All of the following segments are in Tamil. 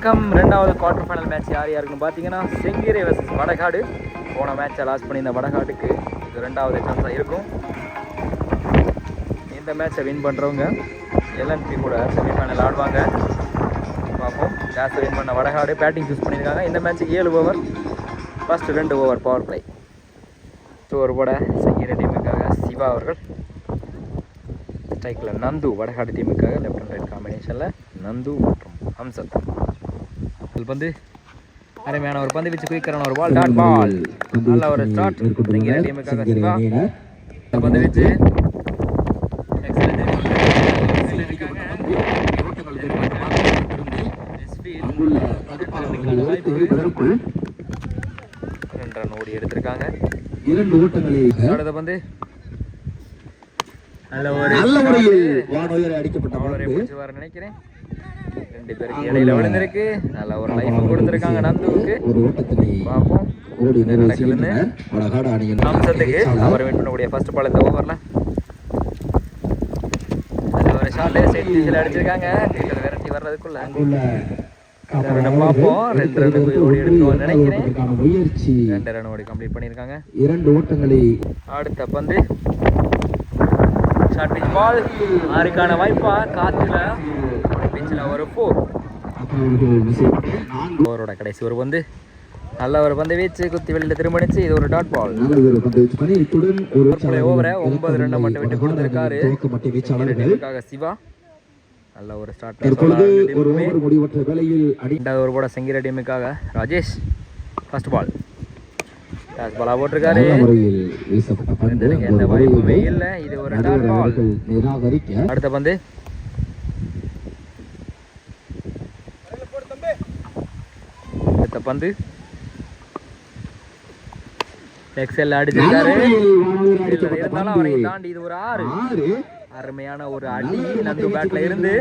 வணக்கம். ரெண்டாவது குவார்டர் ஃபைனல் மேட்ச் யார் யாருக்குன்னு பார்த்தீங்கன்னா செங்கீரை வர்சஸ் வடகாடு. போன மேட்சை லாஸ் பண்ணி இந்த வடகாடுக்கு இது ரெண்டாவது சான்ஸாக இருக்கும். இந்த மேட்சை வின் பண்ணுறவங்க எல்என்பி கூட செமிஃபைனல் ஆடுவாங்க. பார்ப்போம். மேட்சை வின் பண்ண வடகாடு. பேட்டிங் சூஸ் பண்ணியிருக்காங்க. இந்த மேட்ச்சுக்கு ஏழு ஓவர் ஃபஸ்ட்டு ரெண்டு ஓவர் பவர் பிளே ஸோ ஒரு போட செங்கீரை டீமுக்காக சிவா அவர்கள். ஸ்ட்ரைக்கில் நந்து வடகாடு டீமுக்காக லெஃப்ட் அண்ட் ரைட் காம்பினேஷனில் நந்து மற்றும் ஹம்சத் பந்து. அருமையான ஒரு பந்து வச்சு குயிக்கரான ஒரு பால் டாட் பால் நல்ல ஒரு ஸ்டார்ட் செங்கிரை டீமுக்காக சிவா. பந்து வச்சு. ரெண்டு ரன் ஓடி எடுத்திருக்காங்க. இரண்டு ஓட்டங்களை அடுத்த பந்து. நல்ல ஒரு நல்ல முறையில் வானுயர அடிக்கப்பட்ட பவுலரை பந்து. பிடிச்சிருவாரு நினைக்கிறேன். ரெண்டு பேருக்கு இடையில விழுந்திருக்கு. நல்ல ஒரு லைஃப் கொடுத்திருக்காங்க நந்துவுக்கு. பார்ப்போம் நடக்குதுன்னு அம்சத்துக்கு அவர் வின் பண்ணக்கூடிய ஃபர்ஸ்ட் பால் இந்த ஓவர்ல ஒரு ஷார்ட் சைட் டீச்சர் அடிச்சிருக்காங்க. டீச்சர் விரட்டி வர்றதுக்குள்ள. நினைக்கிறேன். இரண்டு ஓட்டங்களை அடுத்த பந்து. ஷார்ட் பிச் பால் ஆறுக்கான வாய்ப்பா காத்துல. பிச்சில் ஒரு ஃபோர் ஓவரோட கடைசி ஒரு பந்து. நல்ல ஒரு பந்து வீச்சு குத்தி வெளியில திரும்பிடுச்சு இது ஒரு டாட் பால் ஓவரை ஒன்பது ரன்னை மட்டும் விட்டு கொடுத்திருக்காரு. டீமுக்காக சிவா. நல்ல ஒரு ஸ்டார்ட் தற்பொழுது ஒரு ஓவர் முடிவற்ற அடி ஒரு போட டீமுக்காக ராஜேஷ். ஃபர்ஸ்ட் பால் லாஸ்ட் பாலா போட்டிருக்காரு. நல்ல முறையில் வீசப்பட்ட பந்து எனக்கு எந்த வாய்ப்புமே இல்லை. இது ஒரு நிராகரிக்க. அடுத்த பந்து. அடுத்த பந்து. எக்ஸல் அடிச்சிருக்காரு. இருந்தாலும் அவரை தாண்டி இது ஒரு ஆறு. அருமையான ஒரு அடி. நந்து பேட்ல இருந்து.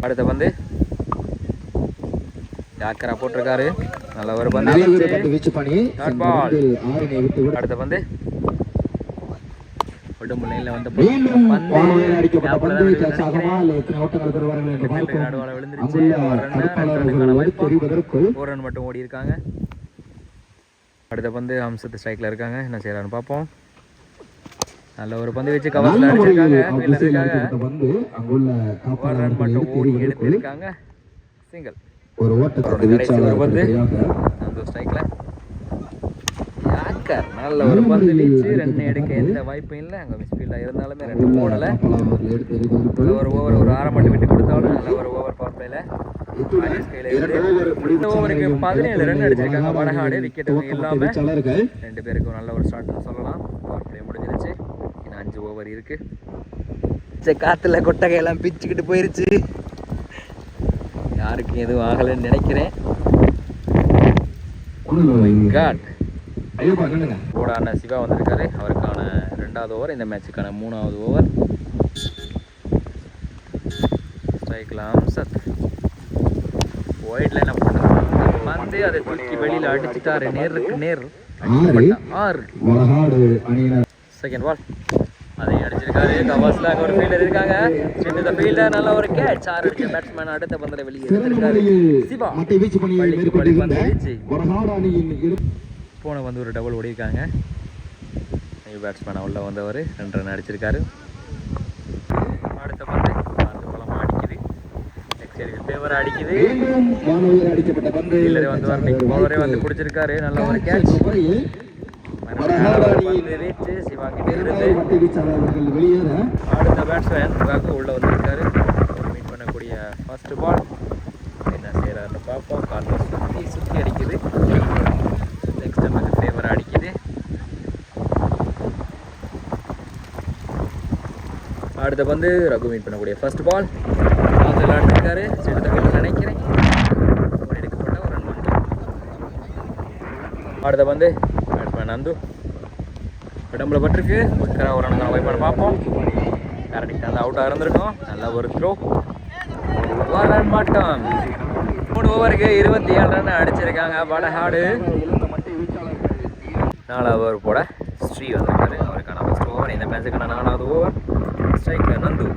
அடுத்த பந்து. ஜாக்கரா போட்டிருக்காரு. நல்ல ஒரு பந்து. வீச்சு. அடுத்த பந்து. உடம்பு லைன்ல வந்து மீண்டும் பந்து. வானுயர அடிக்கப்பட்ட gap ல பந்து தான் கேட்ச் ஆகுமா இல்லை எத்தனை ஓட்டங்கள் பெறுவார்கள் என்று விக்கெட்டுக்கு பார்ப்போம் நடுவால விழுந்துருச்சு. அங்குள்ள ஒரு ரன் மட்டும் ஓடி இருக்காங்க. அடுத்த பந்து ஹம்சத்து ஸ்ட்ரைக்ல இருக்காங்க. என்ன செய்யறான்னு பார்ப்போம். நல்ல ஒரு பந்து வச்சு கவர்ல அடிச்சிருக்காங்க. ஒரு ரன் காப்பாளர்கள் மட்டும் எடுத்து ஓடி எறிவதற்குள் எடுத்திருக்காங்க. சிங்கிள் ஒரு ஓட்டத்தை கடைசி ஒரு பந்து. வீச்சாளர்கள் அந்த ஸ்ட்ரைக்ல யாக்கர் நல்ல ஒரு பந்து வீச்சு. ரன் எடுக்க எந்த வாய்ப்பும் இல்லை. அங்க மிஸ் ஃபீல்டா இருந்தாலுமே ரெண்டு போடல. ஒரு ஓவர் ஒரு ஆரம் மட்டும் விட்டு கொடுத்தாலும் நல்ல ஒரு ஓவர் பவர் பிளேல இந்த ஓவருக்கு பதினேழு ரன் அடிச்சிருக்காங்க. வடகாடு விக்கெட் துவக்க இல்லாம வீச்சாளர்கள். ரெண்டு பேருக்கும் நல்ல ஒரு ஸ்டார்ட்னு சொல்லலாம். பவர் பிளே முடிஞ்சிருச்சு. இன்னும் அஞ்சு ஓவர் இருக்கு. காத்துல கொட்டகையெல்லாம் பிச்சுக்கிட்டு போயிருச்சு. யாருக்கும் எதுவும் ஆகலைன்னு நினைக்கிறேன். போடான சிவா வந்திருக்காரு. அவருக்கான ரெண்டாவது ஓவர் இந்த மேட்சுக்கான மூணாவது ஓவர் ஸ்ட்ரைக்கில் அம்சத். ஒயிட் லைன் வந்து அதை தூக்கி வெளியில் அடிச்சுட்டாரு. நேருக்கு நேர். ஆறு. செகண்ட் பால் அதை அடிச்சிருக்காரு. கவாஸ்ல அங்க ஒரு ஃபீல்டர் இருக்காங்க. சின்ன ஃபீல்டர் நல்ல ஒரு கேட்ச் ஆறு அடிச்ச பேட்ஸ்மேன் அடுத்த பந்தில் வெளியே எடுத்திருக்காரு. சிவா மட்டை வீச்சு பணியை பள்ளிக்கு பள்ளி பந்து வீச்சு. போன வந்து ஒரு டபுள் ஓடிருக்காங்க நியூ பேட்ஸ்மேன் உள்ள வந்தவர். ரெண்டு ரன் அடிச்சிருக்காரு. அடுத்த பந்து அந்த பழமா அடிக்குது. நெக்ஸ்ட் ஃபேவர் அடிக்குது. அடிக்கப்பட்ட பந்து வந்து பவரே வந்து பிடிச்சிருக்காரு. நல்ல ஒரு கேட்ச் வீச்சு சிவா கிட்ட இருந்து வெளியேற. அடுத்த பேட்ஸ்மேன் சிவாக்கு உள்ள வந்திருக்காரு. மீட் பண்ணக்கூடிய ஃபர்ஸ்ட் பால் என்ன செய்யறாருன்னு பார்ப்போம். காலில் சுற்றி சுற்றி அடிக்குது. நெக்ஸ்ட் நமக்கு ஃபேவர் அடிக்குது. அடுத்த பந்து ரகு மீட் பண்ணக்கூடிய ஃபர்ஸ்ட் பால் அதில் அடிச்சிருக்காரு. சிறு தகவல் நினைக்கிறேன். எடுக்கப்பட்ட ஒரு ரன் அடுத்த பேட்ஸ்மேன் நந்து. உடம்புல பட்டிருக்கு. விற்கிற ஒரு ரன் வாய்ப்பான பார்ப்போம். கரெக்டாக அந்த அவுட்டாக இருந்திருக்கும் நல்ல ஒரு த்ரோ மாட்டோம். மூணு ஓவருக்கு இருபத்தி ஏழு ரன் அடிச்சிருக்காங்க. வடஹாடு நாலாவது ஓவர் போட ஸ்ரீ வந்திருக்காரு. அவருக்கான ஃபஸ்ட் ஓவர் இந்த மேட்சுக்கான நாலாவது ஓவர் ஸ்ட்ரைக்கில் நந்து.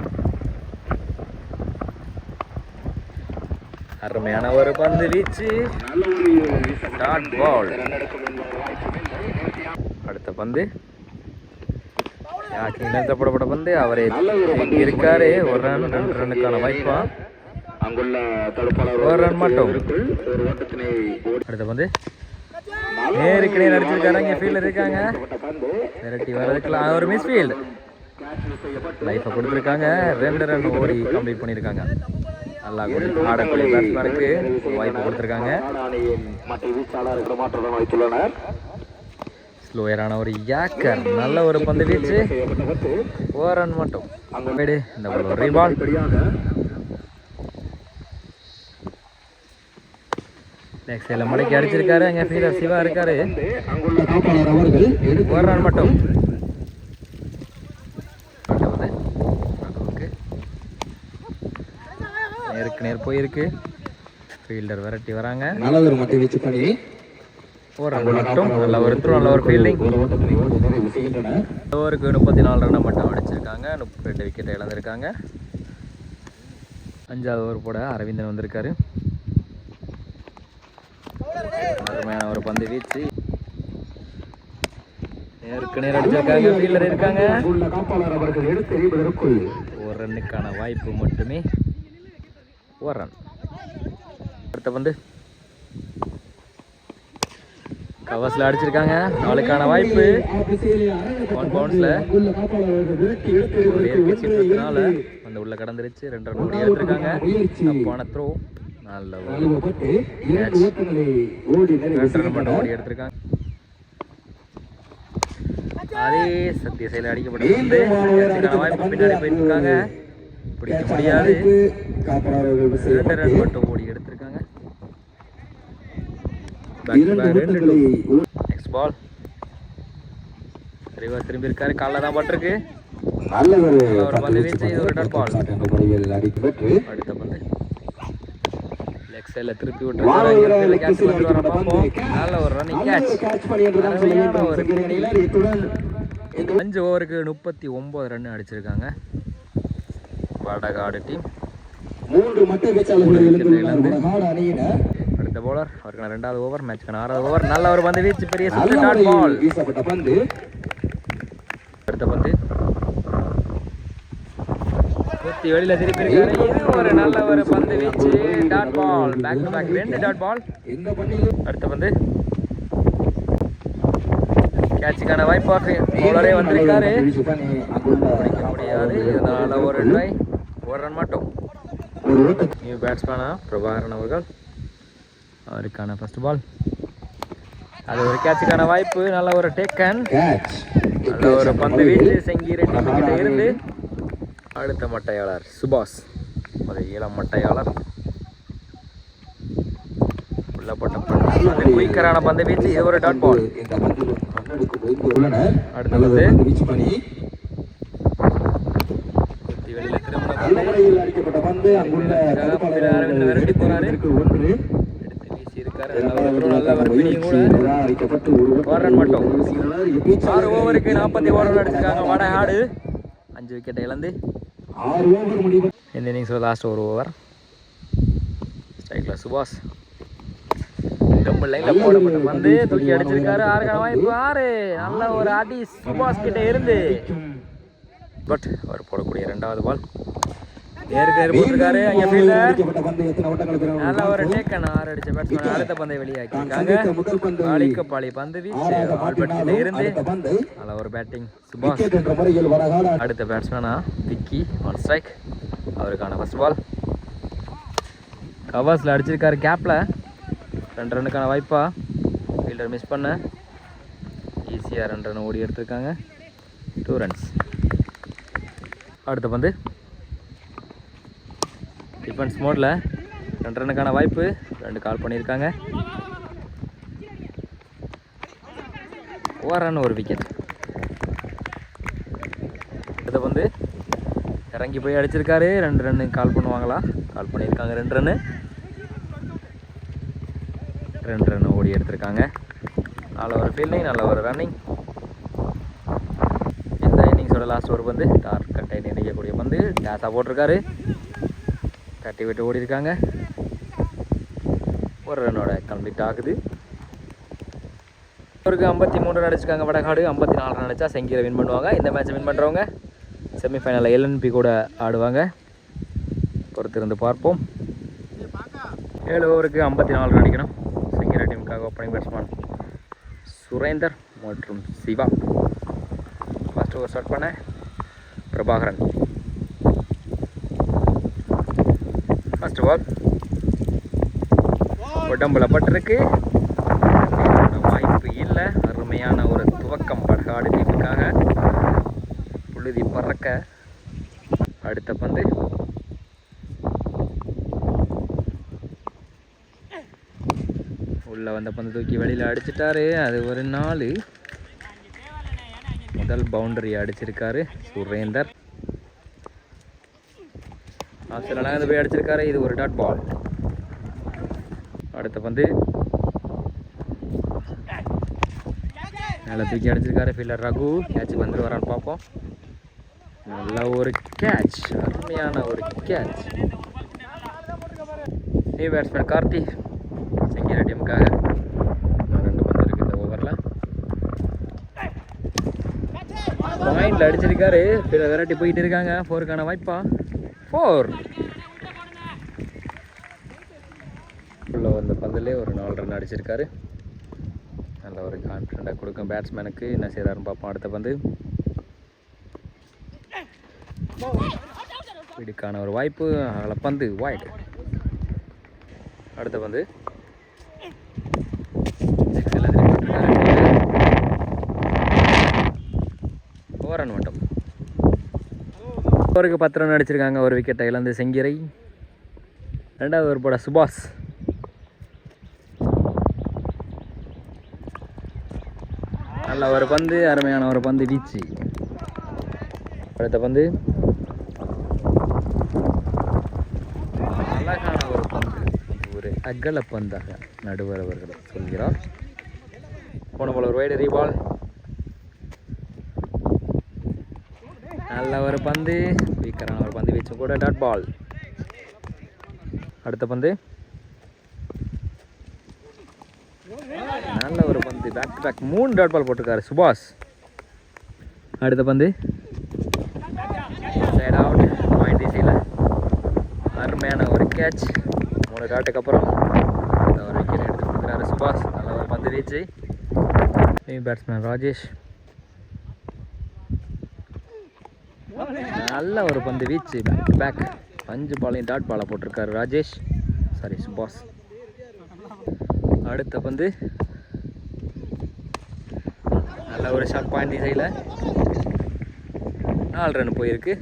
அருமையான ஒரு பந்து வீச்சு. டாட் பால் அடுத்த பந்து நிறுத்தப்படப்பட்ட பந்து அவரே இருக்காரு ஒரு ரன் ரெண்டு ரன்னுக்கான வாய்ப்பா. ஒரு ரன் மட்டும். அடுத்த பந்து நேருக்கு நேர் அடிச்சிருக்காரு இங்கே ஃபீல்டில் இருக்காங்க. விரட்டி வர்றதுக்குலாம் ஒரு மிஸ் ஃபீல்டு லைஃப்பை கொடுத்துருக்காங்க. ரெண்டு ரன் ஓடி கம்ப்ளீட் பண்ணியிருக்காங்க. நல்லா கொடு- ஆடக்கூடிய பேட்ஸ்மேனுக்கு வாய்ப்பு கொடுத்துருக்காங்க. மற்ற வீச்சாளர்கள் மாற்றம் வைத்துள்ளனர். ஸ்லோயரான ஒரு யாக்கர். நல்ல ஒரு பந்து வீச்சு ஒரு ரன் மட்டும். அங்கே இந்த ஒரு ரீபால் லெக் சைடில் அடிச்சிருக்காரு. அங்கே ஃபீலர் சிவா இருக்காரு. அங்குள்ள ஒரு ரன் மட்டும். நேருக்கு நேர் போயிருக்கு. ஃபீல்டர் விரட்டி வராங்க. நல்லதொரு மட்டை வீச்சு பண்ணி ரன் மட்டும் நல்ல ஒரு நல்ல ஒரு ஃபீல்டிங் ஓவருக்கு முப்பத்தி நாலு ரன்னை மட்டும் அடிச்சிருக்காங்க முப்பத்தி ரெண்டு விக்கெட்டை இழந்திருக்காங்க. அஞ்சாவது ஓவர் போட அரவிந்தன் வந்திருக்காரு. அருமையான ஒரு பந்து வீச்சு. நேருக்கு நேர் அடிச்சிருக்காங்க ஃபீல்டர் இருக்காங்க. ஒரு ரன்னுக்கான வாய்ப்பு மட்டுமே. ஒரு ரன் அடுத்த பந்து. கவர்ஸில் அடிச்சிருக்காங்க. நாளுக்கான வாய்ப்பு. ஒன் பவுன்ஸில் சீற்றத்தினால அந்த உள்ள கடந்துருச்சு. ரெண்டு ரன் ஓடி எடுத்திருக்காங்க. தப்பான த்ரோ நல்ல ஓடி எடுத்திருக்காங்க. அதே சத்திய செயல் அடிக்கப்பட்ட பந்து அதுக்கான வாய்ப்பு பின்னாடி போயிட்டு இருக்காங்க. பிடிக்க முடியாது. ரெண்டு ரன் மட்டும் ஓடி எடுத்திருக்காங்க Back to இரண்டு back, ரெண்டு ஓட்டங்களை ஓடி நெக்ஸ்ட் பால் ரிவர் திரும்பி இருக்காரு. காலில் தான் பட்டிருக்கு. நல்ல ஒரு பந்து வீச்சு இது ஒரு டாட் பால் அடித்து பந்து. லெக் சைடில் திருப்பி விட்டுருக்காரு. கேட்ச் லெக் பண்ணி வர சைடில் பார்ப்போம். அடிக்கப்பட்ட நல்ல ஒரு ரன்னிங் கேட்ச் அருமையான அஞ்சு ஓவருக்கு முப்பத்தி ஒம்பது ரன் அடிச்சிருக்காங்க. வடகாடு டீம் மூன்று மட்டை பேச்சாளர்கள் அடுத்த bowler அவருக்கான ரெண்டாவது ஓவர் மேட்ச்க்கான ஆறாவது ஓவர் நல்ல ஒரு பந்து வீச்சு பெரிய டாட் பால் அடுத்த பந்து. குத்தி வெளியில திருப்பி இருக்காரு. ஒரு நல்ல ஒரு பந்து வீச்சு. Dot ball back to back ரெண்டு டாட் பால் இந்த அடுத்த பந்து. கேட்சுக்கான வாய்ப்பு பவுலரே வந்திருக்காரு. பிடிக்க முடியாது. இதனால ஒரு ட்ரை ஒரு ரன் மட்டும். நியூ பேட்ஸ்மேனா பிரபாகரன் அவர்கள். அவருக்கான ஃபர்ஸ்ட் பால் அது ஒரு கேட்சுக்கான வாய்ப்பு நல்ல ஒரு டேக்கன் நல்ல ஒரு பந்து வீச்சு செங்கி ரெண்டு கிட்ட இருந்து அடுத்த மட்டையாளர் சுபாஷ். ஒரு இளம் மட்டையாளர். உள்ளப்பட்ட குயிக்கரான பந்து வீச்சு இது ஒரு டாட் பால் இந்த பந்தில் ரன்னெடுக்க வைத்து உள்ளனர் அடுத்த நல்ல ஒரு பந்து. பந்து வீச்சு பண்ணி குத்தி வெளியில திரும்ப அரவிந்த் விரட்டி போறாரு. இருக்காரு நல்ல கூட ரன் மட்டும். ஆறு ஓவருக்கு நாற்பத்தி ஓவர் ரன் அடிச்சிருக்காங்க வட ஆடு. அஞ்சு விக்கெட்டை இழந்து இந்த லாஸ்ட் ஒரு ஓவர் ஸ்ட்ரைக்கில் சுபாஷ். டபுள் லைனில் தூக்கி அடிச்சிருக்காரு ஆறுக்கான வாய்ப்பு. ஆறு. நல்ல ஒரு அடி சுபாஷ் கிட்ட இருந்து. பட் அவர் போடக்கூடிய ரெண்டாவது பால் நேர் போட்டிருக்காரு அங்கே ஃபீல்டர் நல்ல ஒரு டேக்கன் ஆறு அடிச்ச பேட்ஸ்மேன் அடுத்த பந்தை முதல் பந்து. பாலிக்க பாலி பந்து வீச்சு இருந்து நல்ல ஒரு பேட்டிங் சுபாஷ். அடுத்த பேட்ஸ்மேனா விக்கி ஒன் ஸ்ட்ரைக் அவருக்கான ஃபர்ஸ்ட் பால் கவர்ஸில் அடிச்சிருக்காரு கேப்பில் ரெண்டு ரன்னுக்கான வாய்ப்பா. ஃபீல்டர் மிஸ் பண்ண. ஈஸியாக ரெண்டு ரன் ஓடி எடுத்திருக்காங்க. டூ ரன்ஸ் அடுத்த பந்து. டிஃபென்ஸ் மோடில் ரெண்டு ரன்னுக்கான வாய்ப்பு. ரெண்டு கால் பண்ணியிருக்காங்க. ஒரு ரன் ஒரு விக்கெட் அடுத்த பந்து இறங்கி போய் அடிச்சிருக்காரு. ரெண்டு ரன்னு கால் பண்ணுவாங்களா? கால் பண்ணியிருக்காங்க. ரெண்டு ரன்னு ரெண்டு ரன் ஓடி எடுத்திருக்காங்க. நல்ல ஒரு ஃபீல்டிங் நல்ல ஒரு ரன்னிங் இந்த இன்னிங்ஸோட லாஸ்ட் ஒரு பந்து. டார்க் கட்டை நினைக்கக்கூடிய பந்து. டேஸாக போட்டிருக்காரு. தட்டி விட்டு ஓடி இருக்காங்க ஒரு ரன்னோட கம்ப்ளீட் ஆகுது அவருக்கு ஐம்பத்தி மூணு ரன் அடிச்சிருக்காங்க வடகாடு. ஐம்பத்தி நாலு ரன் அடிச்சா செங்கீரை வின் பண்ணுவாங்க. இந்த மேட்ச்சை வின் பண்ணுறவங்க செமிஃபைனலில் எல்என்பி கூட ஆடுவாங்க. பொறுத்திருந்து பார்ப்போம். ஏழு ஓவருக்கு ஐம்பத்தி நாலு ரன் அடிக்கணும். செங்கீரா டீமுக்காக ஓப்பனிங் பேட்ஸ்மேன் சுரேந்தர் மற்றும் சிவா. ஃபஸ்ட்டு ஓவர் ஸ்டார்ட் பண்ண பிரபாகரன். ஃபர்ஸ்ட் ஆல் உடம்புல பட்டிருக்கு வாய்ப்பு இல்லை. அருமையான ஒரு துவக்கம் படகாடு டீமுக்காக புழுதி பறக்க அடுத்த பந்து. உள்ள வந்த பந்து தூக்கி வெளியில் அடிச்சிட்டாரு. அது ஒரு நாலு. முதல் பவுண்டரி அடிச்சிருக்காரு சுரேந்தர். ஆசிரியர் நகர்ந்து போய் அடிச்சிருக்காரு. இது ஒரு டாட் பால் அடுத்த பந்து நல்லா தூக்கி அடிச்சிருக்காரு ஃபீல்டர் ரகு. கேட்ச் வந்துட்டு வரான்னு பார்ப்போம். நல்ல ஒரு கேட்ச் அருமையான ஒரு catch new batsman Karthi. Sengeera டீமுக்காக ரெண்டு பந்து இருக்கு இந்த ஓவரில் பாயிண்டில் அடிச்சிருக்காரு. பிற விரட்டி போயிட்டு இருக்காங்க. ஃபோருக்கான வாய்ப்பா. ஃபோர் உள்ளே வந்த பந்திலே ஒரு நாலு ரன் அடிச்சிருக்காரு. நல்ல ஒரு கான்ஃபிடண்ட்டாக கொடுக்கும் பேட்ஸ்மேனுக்கு என்ன செய்கிறாருன்னு பார்ப்போம். அடுத்த பந்து. வீடுக்கான ஒரு வாய்ப்பு. அதில் பந்து வாய்ட் அடுத்த பந்து ஓரன் மட்டும் ஓவருக்கு பத்து ரன் அடிச்சிருக்காங்க ஒரு விக்கெட்டை இழந்து செங்கிரை. ரெண்டாவது ஒரு போட சுபாஷ். நல்ல ஒரு பந்து அருமையான ஒரு பந்து வீச்சு. அடுத்த பந்து. அழகான ஒரு பந்து. ஒரு அகல பந்தாக நடுவர் அவர்கள் சொல்கிறார். போன போல ஒரு வைடு ரீபால் நல்ல ஒரு பந்து. குயிக்கரான ஒரு பந்து வீச்சு கூட டாட் பால் அடுத்த பந்து. நல்ல ஒரு பந்து. பேக் டு பேக் மூணு டாட் பால் போட்டிருக்காரு சுபாஷ். அடுத்த பந்து. சைட் அவுட் பாயிண்ட் திசையில் அருமையான ஒரு கேட்ச் மூணு டாட்டுக்கு அப்புறம் ஒரு விக்கெட் எடுத்து கொடுக்குறாரு சுபாஷ். நல்ல ஒரு பந்து வீச்சு. பேட்ஸ்மேன் ராஜேஷ். நல்ல ஒரு பந்து வீச்சு. பேக் டு பேக் அஞ்சு பாலையும் டாட் பாலை போட்டிருக்காரு ராஜேஷ். சாரி சுபாஷ் அடுத்த பந்து. நல்ல ஒரு ஷார்ட் பாயிண்ட் இசையில் நாலு ரன் போயிருக்கு.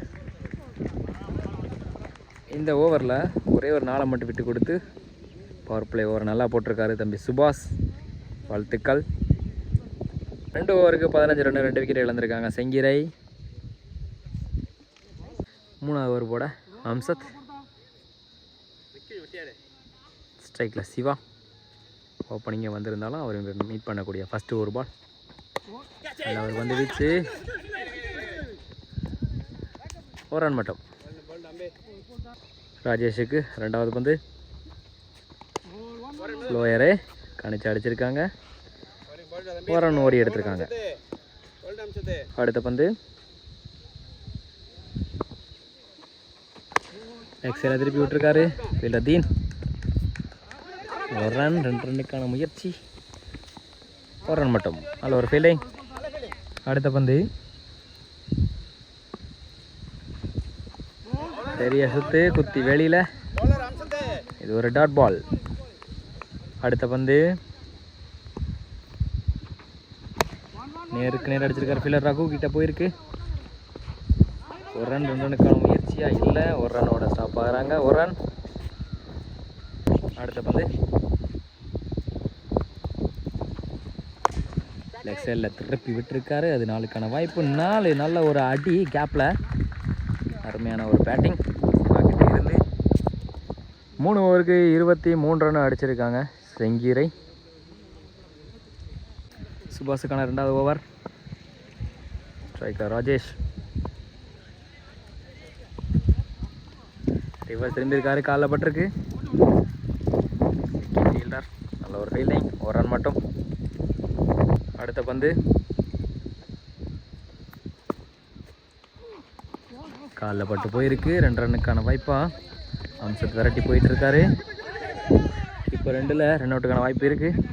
இந்த ஓவரில் ஒரே ஒரு நாளை மட்டும் விட்டு கொடுத்து பவர் பிளே ஓவர் நல்லா போட்டிருக்காரு தம்பி சுபாஷ். வாழ்த்துக்கள். ரெண்டு ஓவருக்கு பதினஞ்சு ரன் ரெண்டு விக்கெட் இழந்திருக்காங்க செங்கிரை. மூணாவது ஓவர் போட. அம்சத். ஸ்ட்ரைக்கில் சிவா. ஓப்பனிங்கே வந்திருந்தாலும் அவர் மீட் பண்ணக்கூடிய ஃபஸ்ட்டு ஒரு பால் அவர் வந்து வீச்சு. ஒரு ரன் மட்டும். ராஜேஷுக்கு ரெண்டாவது பந்து. ஸ்லோயரே கணிச்சு அடிச்சிருக்காங்க. ஒரு ரன் ஓடி எடுத்திருக்காங்க. அடுத்த பந்து. எக்ஸல திருப்பி விட்டுருக்காரு. ஃபீல்டர் தீன் ஒரு ரன் ரெண்டு ரன்னுக்கான முயற்சி. ஒரு ரன் மட்டும். அதில் ஒரு ஃபீல்டிங் அடுத்த பந்து. பெரிய சுத்து குத்தி வெளியில். இது ஒரு டாட் பால் அடுத்த பந்து. நேருக்கு நேர் அடிச்சிருக்காரு ஃபீலர் ரகு. கிட்ட போயிருக்கு. ஒரு ரன் ரெண்டு ரனுக்கான முயற்சியாக இல்லை. ஒரு ரன்னோட ஸ்டாப் ஆகிறாங்க. ஒரு ரன் அடுத்த பந்து லெக் சைடில் திருப்பி விட்டுருக்காரு. அது நாளுக்கான வாய்ப்பு. நாலு நல்ல ஒரு அடி கேப்பில் அருமையான ஒரு பேட்டிங் கிட்ட இருந்து மூணு ஓவருக்கு இருபத்தி மூணு ரன் அடிச்சிருக்காங்க. செங்கீரை. சுபாஷுக்கான ரெண்டாவது ஓவர். ஸ்ட்ரைக்கர் ராஜேஷ். ரிவர்ஸ் திரும்பியிருக்காரு காலில் பட்டிருக்கு. ஃபீல்டர் நல்ல ஒரு ஃபீல்டிங் ஒரு ரன் மட்டும். அடுத்த பந்து. காலில் பட்டு போயிருக்கு. ரெண்டு ரன்னுக்கான வாய்ப்பா. அம்சத்தை விரட்டி போயிட்டு இருக்காரு இப்போ ரெண்டில் ரன் அவுட்டுக்கான வாய்ப்பு இருக்குது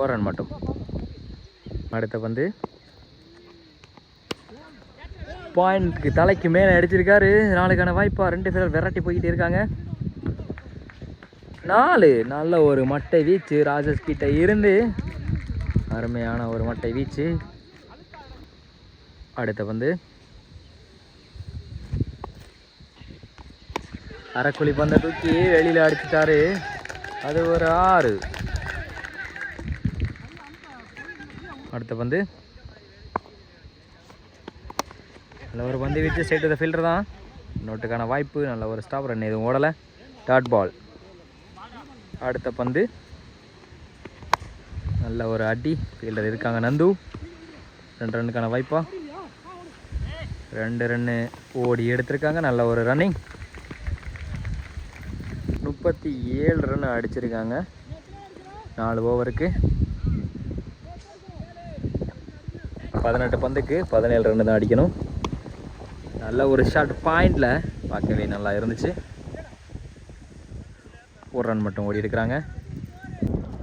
ஒரு ரன் மட்டும். அடுத்த பந்து. பாயிண்ட்க்கு தலைக்கு மேலே அடிச்சிருக்காரு. நாளுக்கான வாய்ப்பாக ரெண்டு பேர் விரட்டி போய்கிட்டே இருக்காங்க. நாலு. நல்ல ஒரு மட்டை வீச்சு. ராஜஸ் கிட்ட இருந்து அருமையான ஒரு மட்டை வீச்சு. அடுத்த பந்து. அரைக்குழி பந்தை தூக்கி வெளியில் அடிச்சிட்டாரு. அது ஒரு ஆறு. அடுத்த பந்து. நல்ல ஒரு பந்து வீச்சு ஸ்ட்ரைட் த ஃபீல்டர் தான். நோட்டுக்கான வாய்ப்பு நல்ல ஒரு ஸ்டாப் ரன் எதுவும் ஓடலை. டாட் பால் அடுத்த பந்து. நல்ல ஒரு அடி ஃபீல்டர் இருக்காங்க நந்து. ரெண்டு ரன்னுக்கான வாய்ப்பா. ரெண்டு ரன்னு ஓடி எடுத்திருக்காங்க நல்ல ஒரு ரன்னிங் முப்பத்தி ஏழு ரன் அடிச்சிருக்காங்க. நாலு ஓவருக்கு பதினெட்டு பந்துக்கு பதினேழு ரன் தான் அடிக்கணும். நல்ல ஒரு ஷார்ட் பாயிண்டில் பார்க்கவே நல்லா இருந்துச்சு. ஒரு ரன் மட்டும் ஓடி இருக்கிறாங்க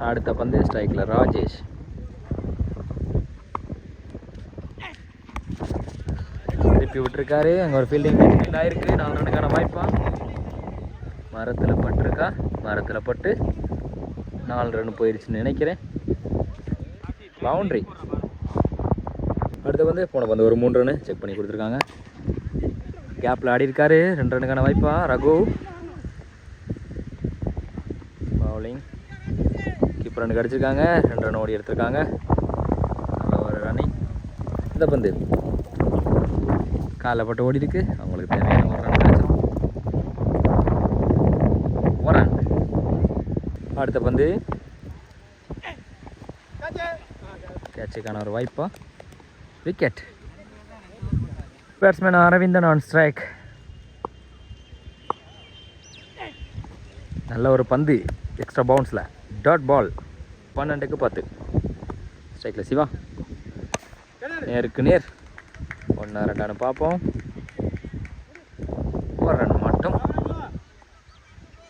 அடுத்த பந்து ஸ்ட்ரைக்கில் ராஜேஷ். திருப்பி விட்டுருக்காரு. அங்கே ஒரு ஃபீல்டிங் ஃபீல்ட் ஆயிருக்கு. நாலு ரனுக்கான வாய்ப்பா. மரத்தில் பட்டிருக்கா? மரத்தில் பட்டு. நாலு ரன் போயிடுச்சுன்னு நினைக்கிறேன். பவுண்ட்ரி அடுத்து வந்து போன பந்து ஒரு மூணு ரன்னு செக் பண்ணி கொடுத்துருக்காங்க. கேப்பில் ஆடி இருக்காரு ரெண்டு ரனுக்கான வாய்ப்பா. ரகு. பவுலிங் கீப்பர் ரன் கிடச்சிருக்காங்க. ரெண்டு ரன் ஓடி எடுத்திருக்காங்க. நல்ல ஒரு ரன்னிங் இந்த பந்து. காலில் பட்டு ஓடி இருக்கு அவங்களுக்கு தேவையான ஒரு ரன் கிடச்சிரும் ஒரு ரன் அடுத்த பந்து. கேட்சுக்கான ஒரு வாய்ப்பா. Wicket batsman Aravindhan on strike நல்ல ஒரு பந்து எக்ஸ்ட்ரா பவுன்ஸில் டாட் பால் பன்னெண்டுக்கு பத்து. ஸ்ட்ரைக்கில் சிவா. நேருக்கு நேர். ஒன்று ரெண்டானு பார்ப்போம். ஒரு ரன் மட்டும்.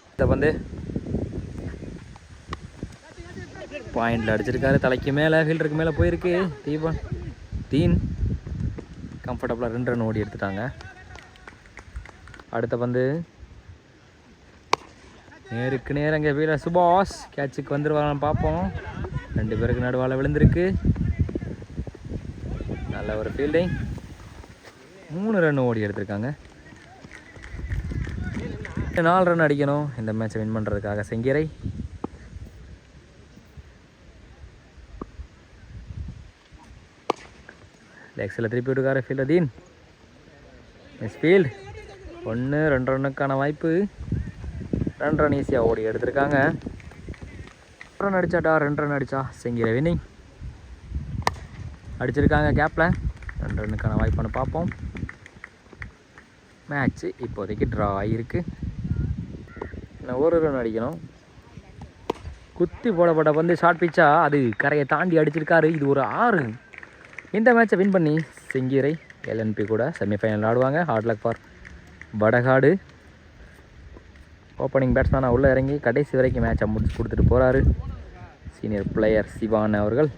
இந்த பந்து. பாயிண்டில் அடிச்சிருக்காரு. தலைக்கு மேலே ஃபீல்டருக்கு மேலே போயிருக்கு. தீபன் தீன். கம்ஃபர்டபுளாக ரெண்டு ரன் ஓடி எடுத்துட்டாங்க. அடுத்த பந்து. நேருக்கு நேரம் இங்கே வீர சுபாஷ். கேட்சுக்கு வந்துருவாங்கன்னு பார்ப்போம். ரெண்டு பேருக்கு நடுவால் விழுந்திருக்கு. நல்ல ஒரு ஃபீல்டிங் மூணு ரன் ஓடி எடுத்திருக்காங்க. நாலு ரன் அடிக்கணும். இந்த மேட்சை வின் பண்ணுறதுக்காக செங்கீரை. லெக்ஸில் திருப்பி விட்டுக்கார ஃபீல்டர் தீன். மிஸ் ஃபீல்ட் ஒன்று ரெண்டு ரன்னுக்கான வாய்ப்பு. ரெண்டு ரன் ஈஸியாக ஓடி எடுத்திருக்காங்க. ரன் அடிச்சாட்டா ரெண்டு ரன் அடிச்சா செங்கிற வின்னிங் அடிச்சிருக்காங்க கேப்பில் ரெண்டு ரன்னுக்கான வாய்ப்பானு பார்ப்போம். மேட்ச்சு இப்போதைக்கு ட்ரா ஆகியிருக்கு இன்னும் ஒரு ரன் அடிக்கணும். குத்தி போடப்பட்ட பந்து ஷார்ட் பிச்சா அது கரையை தாண்டி அடிச்சிருக்காரு. இது ஒரு ஆறு. இந்த மேட்ச்சை வின் பண்ணி செங்கீரை எல்என்பி கூட செமிஃபைனல் ஆடுவாங்க. Hard luck for Vadakadu. Opening பேட்ஸ்மேனாக உள்ளே இறங்கி கடைசி வரைக்கும் மேட்சை முடிச்சு கொடுத்துட்டு போகிறாரு சீனியர் பிளேயர் சிவான் அவர்கள்.